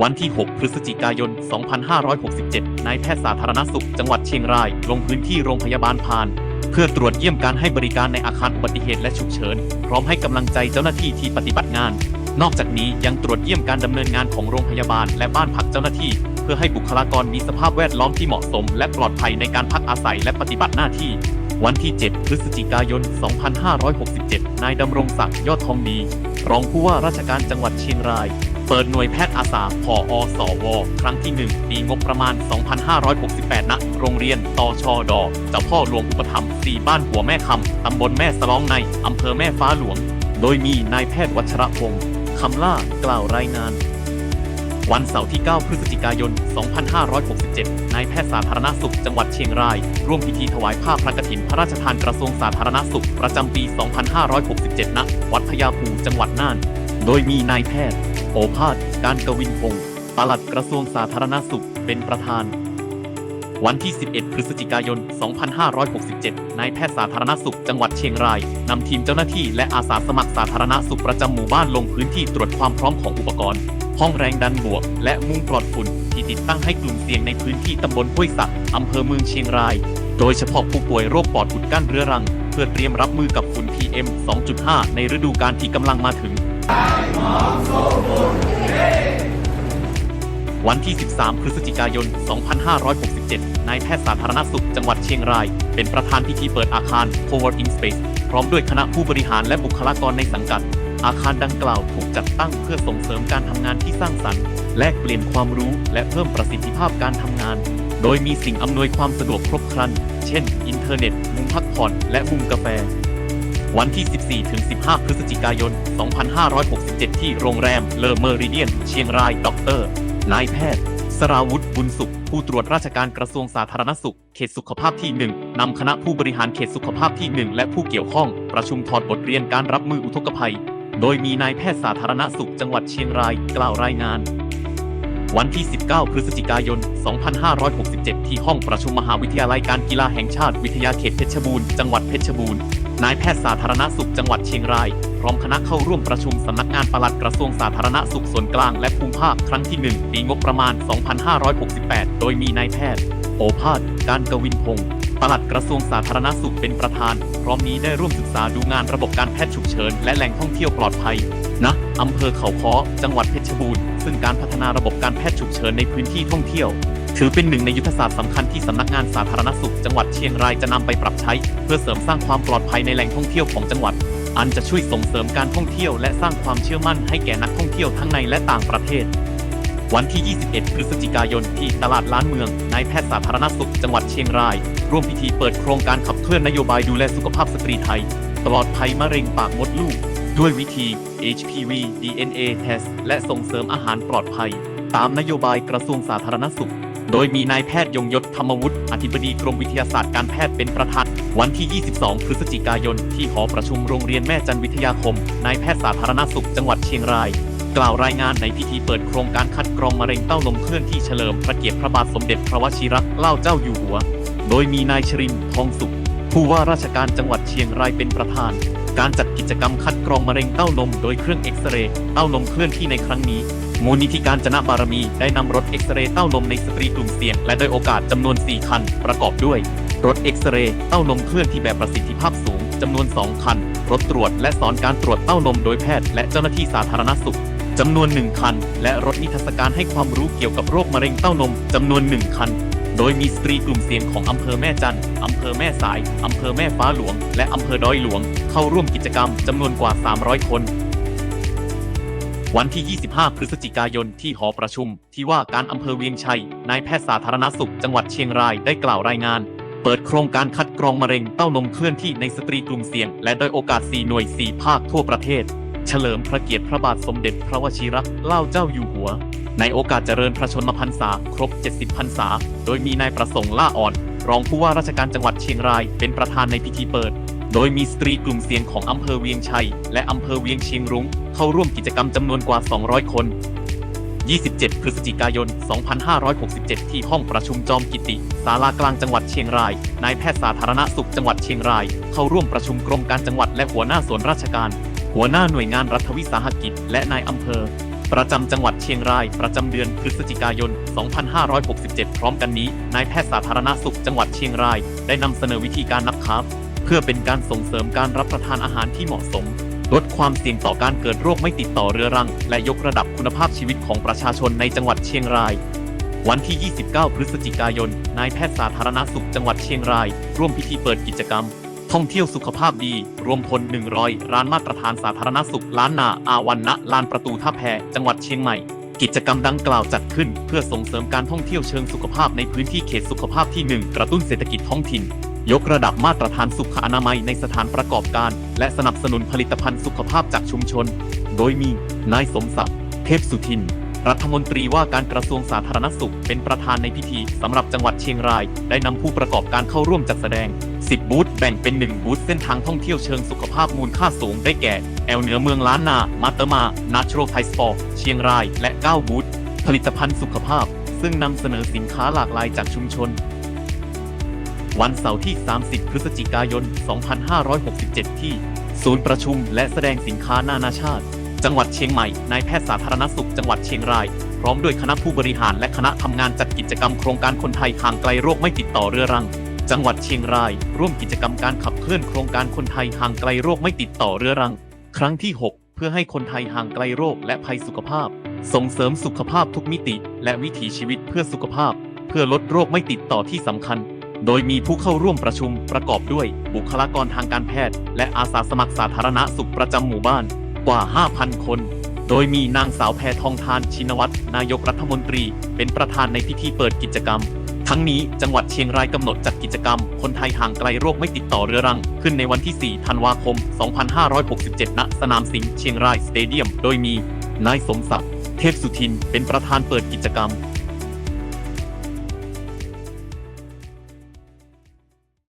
วันที่ 6 พฤศจิกายน 2567 นายแพทย์สาธารณสุขจังหวัดเชียงราย ลงพื้นที่โรงพยาบาลพาน เพื่อตรวจเยี่ยมการให้บริการในอาคารอุบัติเหตุและฉุกเฉิน พร้อมให้กำลังใจเจ้าหน้าที่ที่ปฏิบัติงาน นอกจากนี้ยังตรวจเยี่ยมการดำเนินงานของโรงพยาบาลและบ้านพักเจ้าหน้าที่ เพื่อให้บุคลากรมีสภาพแวดล้อมที่เหมาะสม และปลอดภัยในการพักอาศัยและปฏิบัติหน้าที่วันที่ 7 พฤศจิกายน 2567 นายดำรงศักดิ์ยอดทองดี รองผู้ว่าราชการจังหวัดเชียงราย เปิดหน่วยแพทย์อาสาพออสว ครั้งที่ 1 ปีงบประมาณ 2568 ณ โรงเรียนตชอดเจ้าพ่อหลวงอุปถัมภ์4บ้านหัวแม่คำ ตำบลแม่สลองใน อำเภอแม่ฟ้าหลวง โดยมีนายแพทย์วัชระพงศ์คำล่ากล่าวรายงานวันเสาร์ที่ 9 พฤศจิกายน 2567 นายแพทย์สาธารณสุขจังหวัดเชียงราย ร่วมพิธีถวายผ้าพระกฐินพระราชทานกระทรวงสาธารณสุข ประจำปี 2567 ณ วัดพญาภูจังหวัดน่าน โดยมีนายแพทย์ โอภาสการกวินพงศ์ปลัดกระทรวงสาธารณสุข เป็นประธาน วันที่ 11 พฤศจิกายน 2567 นายแพทย์สาธารณสุขจังหวัดเชียงราย นำทีมเจ้าหน้าที่และอาสาสมัครสาธารณสุขประจำหมู่บ้านลงพื้นที่ตรวจความพร้อมของอุปกรณ์ ห้องแรงดันบวก และมุ้งปลอดฝุ่น ที่ติดตั้งให้กลุ่มเสี่ยงในพื้นที่ตำบลห้วยสักอำเภอเมืองเชียงราย โดยเฉพาะผู้ป่วยโรคปอดอุดกั้นเรื้อรัง เพื่อเตรียมรับมือกับฝุ่น PM 2.5 ในฤดูกาลที่กำลังมาถึง วันที่ 13 พฤศจิกายน 2567 นายแพทย์สาธารณสุขจังหวัดเชียงราย เป็นประธานพิธีเปิดอาคาร Co-working Space พร้อมด้วยคณะผู้บริหารและบุคลากรในสังกัด อาคารดังกล่าวถูกจัดตั้งเพื่อส่งเสริมการทำงานที่สร้างสรรค์ แลกเปลี่ยนความรู้และเพิ่มประสิทธิภาพการทำงาน โดยมีสิ่งอำนวยความสะดวกครบครัน เช่น อินเทอร์เน็ต มุมพักผ่อน และมุมกาแฟวันที่ 14 ถึง 15 พฤศจิกายน 2567 ที่โรงแรมเลอเมอริเดียน เชียงราย ด็อกเตอร์ นายแพทย์สราวุธบุญสุข ผู้ตรวจราชการกระทรวงสาธารณสุข เขตสุขภาพที่ 1 นำคณะผู้บริหารเขตสุขภาพที่ 1 และผู้เกี่ยวข้อง ประชุมถอดบทเรียนการรับมืออุทกภัย โดยมีนายแพทย์สาธารณสุขจังหวัดเชียงรายกล่าวรายงาน วันที่ 19 พฤศจิกายน 2567 ที่ห้องประชุมมหาวิทยาลัยการกีฬาแห่งชาติวิทยาเขตเพชรบูรณ์ จังหวัดเพชรบูรณ์ นายแพทย์สาธารณสุขจังหวัดเชียงราย พร้อมคณะเข้าร่วมประชุมสำนักงานปลัดกระทรวงสาธารณสุขส่วนกลางและภูมิภาคครั้งที่ 1 ปีงบประมาณ 2568 โดยมีนายแพทย์ โอภาส การกวินพงศ์ปลัดกระทรวงสาธารณสุขเป็นประธาน พร้อมนี้ได้ร่วมศึกษาดูงานระบบการแพทย์ฉุกเฉิน และแหล่งท่องเที่ยวปลอดภัยณอำเภอเขาค้อจังหวัดเพชรบูรณ์ ซึ่งการพัฒนาระบบการแพทย์ฉุกเฉินในพื้นที่ท่องเที่ยว ถือเป็นหนึ่งในยุทธศาสตร์สำคัญที่สำนักงานสาธารณสุขจังหวัดเชียงรายจะนำไปปรับใช้ เพื่อเสริมสร้างความปลอดภัยในแหล่งท่องเที่ยวของจังหวัด อันจะช่วยส่งเสริมการท่องเที่ยวและสร้างความเชื่อมั่นให้แก่นักท่องเที่ยวทั้งในและต่างประเทศ วันที่ 21 พฤศจิกายนที่ตลาดล้านเมืองนายแพทย์สาธารณสุขจังหวัดเชียงราย ร่วมพิธีเปิดโครงการขับเคลื่อนนโยบายดูแลสุขภาพสตรีไทย ปลอดภัยมะเร็งปากมดลูก ด้วยวิธี HPV DNA test และส่งเสริมอาหารปลอดภัย ตามนโยบายกระทรวงสาธารณสุข โดยมีนายแพทย์ยงยศธรรมวุฒิอธิบดีกรมวิทยาศาสตร์การแพทย์เป็นประธาน วันที่ 22 พฤศจิกายน ที่หอประชุมโรงเรียนแม่จันวิทยาคม นายแพทย์สาธารณสุขจังหวัดเชียงราย กล่าวรายงานในพิธีเปิดโครงการคัดกรองมะเร็งเต้านมเคลื่อนที่เฉลิมพระเกียรติพระบาทสมเด็จพระวชิรเกล้าเจ้าอยู่หัว โดยมีนายชรินทร์ทองสุข ผู้ว่าราชการจังหวัดเชียงรายเป็นประธาน การจัดกิจกรรมคัดกรองมะเร็งเต้านมโดยเครื่องเอ็กซเรย์เต้านมเคลื่อนที่ในครั้งนี้ มูลนิธิการจนะบารมีได้นำรถเอ็กซเรย์เต้านมในสตรีกลุ่มเสี่ยง และโดยโอกาสจำนวน 4 คัน ประกอบด้วย รถเอ็กซเรย์เต้านมเคลื่อนที่แบบประสิทธิภาพสูงจำนวน 2 คัน รถตรวจและสอนการตรวจเต้านมโดยแพทย์และเจ้าหน้าที่สาธารณสุขจำนวน 1 คัน และรถนิทรรศการให้ความรู้เกี่ยวกับโรคมะเร็งเต้านมจำนวน 1 คัน โดยมีสตรีกลุ่มเสี่ยงของอำเภอแม่จันทร์อำเภอแม่สาย อำเภอแม่ฟ้าหลวง และอำเภอดอยหลวง เข้าร่วมกิจกรรมจำนวนกว่า 300 คน วันที่ 25 พฤศจิกายนที่หอประชุม ที่ว่าการอำเภอเวียงชัย นายแพทย์สาธารณสุข จังหวัดเชียงรายได้กล่าวรายงาน เปิดโครงการคัดกรองมะเร็งเต้านมเคลื่อนที่ในสตรีกลุ่มเสี่ยง และโดยโอกาส 4 หน่วย 4 ภาคทั่วประเทศ ฉลิมพระเกียรติพระบาทสมเด็จพระวชิรเกล้าเจ้าอยู่หัว ในโอกาสเจริญพระชนมพรรษาครบ 70 พรรษา โดยมีนายประสงค์ล่าอ่อน รองผู้ว่าราชการจังหวัดเชียงรายเป็นประธานในพิธีเปิด โดยมีสตรีกลุ่มเสี่ยงของอำเภอเวียงชัย และอำเภอเวียงเชียงรุ้งเข้าร่วมกิจกรรมจำนวนกว่า 200 คน 27 พฤศจิกายน 2567 ที่ห้องประชุมจอมกิติศาลากลางจังหวัดเชียงราย นายแพทย์สาธารณสุขจังหวัดเชียงราย เข้าร่วมประชุมกรมการจังหวัดและหัวหน้าส่วนราชการ หัวหน้าหน่วยงานรัฐวิสาหกิจ และนายอำเภอ ประจำจังหวัดเชียงราย ประจำเดือนพฤศจิกายน 2567 พร้อมกันนี้ นายแพทย์สาธารณสุขจังหวัดเชียงราย ได้นำเสนอวิธีการนับคาร์บเพื่อเป็นการส่งเสริมการรับประทานอาหารที่เหมาะสม ลดความเสี่ยงต่อการเกิดโรคไม่ติดต่อเรื้อรัง และยกระดับคุณภาพชีวิตของประชาชนในจังหวัดเชียงราย วันที่ 29 พฤศจิกายน นายแพทย์สาธารณสุขจังหวัดเชียงราย ร่วมพิธีเปิดกิจกรรม ท่องเที่ยวสุขภาพดี รวมพล 100 ร้านมาตรฐานสาธารณสุข ล้านนาอาวันนะลานประตูท่าแพจังหวัดเชียงใหม่ กิจกรรมดังกล่าวจัดขึ้น เพื่อส่งเสริมการท่องเที่ยวเชิงสุขภาพในพื้นที่เขตสุขภาพที่ 1 กระตุ้นเศรษฐกิจท้องถิ่น ยกระดับมาตรฐานสุขอนามัยในสถานประกอบการ และสนับสนุนผลิตภัณฑ์สุขภาพจากชุมชน โดยมีนายสมศักดิ์เทพสุทิน รัฐมนตรีว่าการกระทรวงสาธารณสุข เป็นประธานในพิธีสำหรับจังหวัดเชียงราย ได้นำผู้ประกอบการเข้าร่วมจัดแสดง 10 บูธแบ่งเป็น 1 บูธเส้นทางท่องเที่ยวเชิงสุขภาพมูลค่าสูงได้แก่ แอลเหนือเมืองล้านนา มาเตมา นาชโรไทสปอร์เชียงราย และ 9 บูธผลิตภัณฑ์สุขภาพ ซึ่งนำเสนอสินค้าหลากหลายจากชุมชน วันเสาร์ที่ 30 พฤศจิกายน 2567 ที่ ศูนย์ประชุมและแสดงสินค้านานาชาติ จังหวัดเชียงใหม่ นายแพทย์สาธารณสุขจังหวัดเชียงราย พร้อมด้วยคณะผู้บริหารและคณะทำงานจัดกิจกรรมโครงการคนไทยห่างไกลโรคไม่ติดต่อเรื้อรัง จังหวัดเชียงราย ร่วมกิจกรรมการขับเคลื่อนโครงการคนไทยห่างไกลโรคไม่ติดต่อเรื้อรัง ครั้งที่ 6 เพื่อให้คนไทยห่างไกลโรคและภัยสุขภาพ ส่งเสริมสุขภาพทุกมิติ และวิถีชีวิตเพื่อสุขภาพ เพื่อลดโรคไม่ติดต่อที่สำคัญโดยมีผู้เข้าร่วมประชุมประกอบด้วยบุคลากรทางการแพทย์ และอาสาสมัครสาธารณสุขประจำหมู่บ้าน กว่า 5,000 คน โดยมีนางสาวแพทองทานชินวัตรนายกรัฐมนตรี เป็นประธานในพิธีเปิดกิจกรรม ทั้งนี้จังหวัดเชียงรายกำหนดจัดกิจกรรม คนไทยห่างไกลโรคไม่ติดต่อเรื้อรัง ขึ้นในวันที่ 4 ธันวาคม 2567 ณ สนามสิงห์เชียงรายสเตเดียม โดยมีนายสมศักดิ์เทพสุทิน เป็นประธานเปิดกิจกรรม